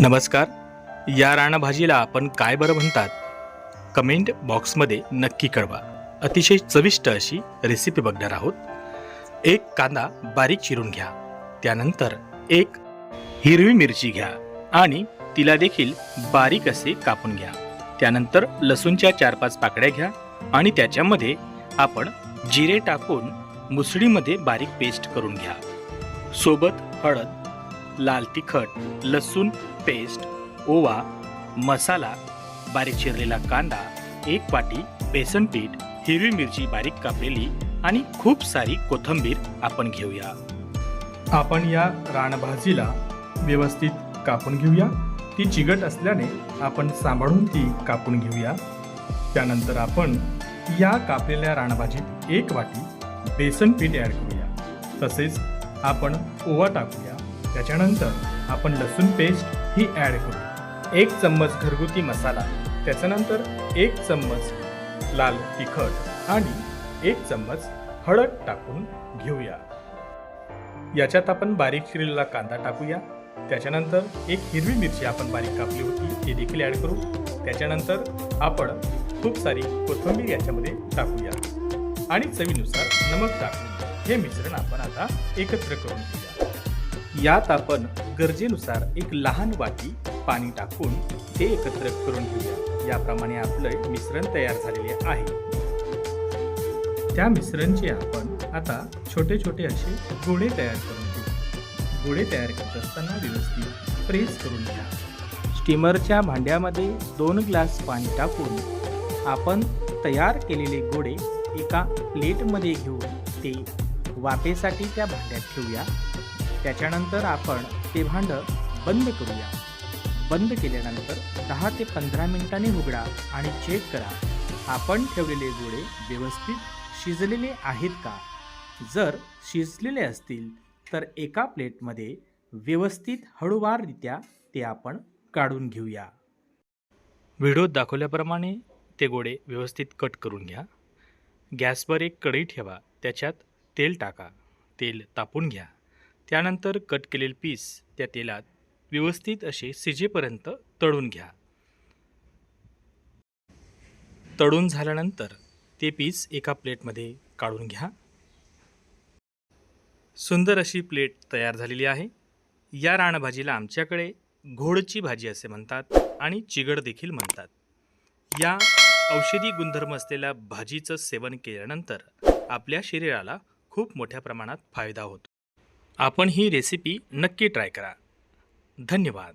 नमस्कार. या राणभाजीला आपण काय बरं म्हणतात? कमेंट बॉक्समध्ये नक्की कळवा. अतिशय चविष्ट अशी रेसिपी बघणार आहोत. एक कांदा बारीक चिरून घ्या. त्यानंतर एक हिरवी मिरची घ्या आणि तिला देखील बारीक असे कापून घ्या. त्यानंतर लसूणच्या चार पाच पाकड्या घ्या आणि त्याच्यामध्ये आपण जिरे टाकून मुसळीमध्ये बारीक पेस्ट करून घ्या. सोबत हळद लाल तिखट लसूण पेस्ट ओवा मसाला बारीक चिरलेला कांदा एक वाटी बेसन पीठ हिरवी मिरची बारीक कापलेली आणि खूप सारी कोथिंबीर आपण घेऊया. आपण या रानभाजीला व्यवस्थित कापून घेऊया. ती चिगट असल्याने आपण सांभाळून ती कापून घेऊया. त्यानंतर आपण या कापलेल्या रानभाजीत एक वाटी बेसन पीठ ॲड करूया. तसेच आपण ओवा टाकूया. त्याच्यानंतर आपण लसूण पेस्ट ही ॲड करू. एक चम्मच घरगुती मसाला त्याच्यानंतर एक चम्मच लाल तिखट आणि एक चम्मच हळद टाकून घेऊया. याच्यात आपण बारीक चिरलेला कांदा टाकूया. त्याच्यानंतर एक हिरवी मिरची आपण बारीक कापली होती ती देखील ॲड करू. त्याच्यानंतर आपण खूप सारी कोथिंबीर याच्यामध्ये टाकूया. आणि चवीनुसार नमक टाकून हे मिश्रण आपण आता एकत्र करून घेऊ. यात आपण गरजेनुसार एक लहान वाटी पाणी टाकून ते एकत्र करून घेऊया. याप्रमाणे आपलं मिश्रण तयार झालेले आहे. त्या मिश्रणचे आपण आता छोटे छोटे असे गोळे तयार करून घेऊ. गोळे तयार करत असताना व्यवस्थित प्रेस करून घ्या. स्टीमरच्या भांड्यामध्ये दोन ग्लास पाणी टाकून आपण तयार केलेले गोळे एका प्लेटमध्ये घेऊन ते वाफेसाठी त्या भांड्यात ठेवूया. त्याच्यानंतर आपण ते भांडं बंद करूया. बंद केल्यानंतर दहा ते पंधरा मिनिटांनी उघडा आणि चेक करा आपण ठेवलेले गोळे व्यवस्थित शिजलेले आहेत का? जर शिजलेले असतील तर एका प्लेटमध्ये व्यवस्थित हळूवाररित्या ते आपण काढून घेऊया. व्हिडिओत दाखवल्याप्रमाणे ते गोळे व्यवस्थित कट करून घ्या. गॅसवर एक कढई ठेवा त्याच्यात तेल टाका तेल तापून घ्या. त्यानंतर कट केलेले पीस त्या तेलात व्यवस्थित असे शिजेपर्यंत तळून घ्या. तळून झाल्यानंतर ते पीस एका प्लेटमध्ये काढून घ्या. सुंदर अशी प्लेट तयार झालेली आहे. या रानभाजीला आमच्याकडे घोडची भाजी असे म्हणतात आणि चिगड देखील म्हणतात. या औषधी गुणधर्म असलेल्या भाजीचं सेवन केल्यानंतर आपल्या शरीराला खूप मोठ्या प्रमाणात फायदा होतो. आपण ही रेसिपी नक्की ट्राय करा. धन्यवाद.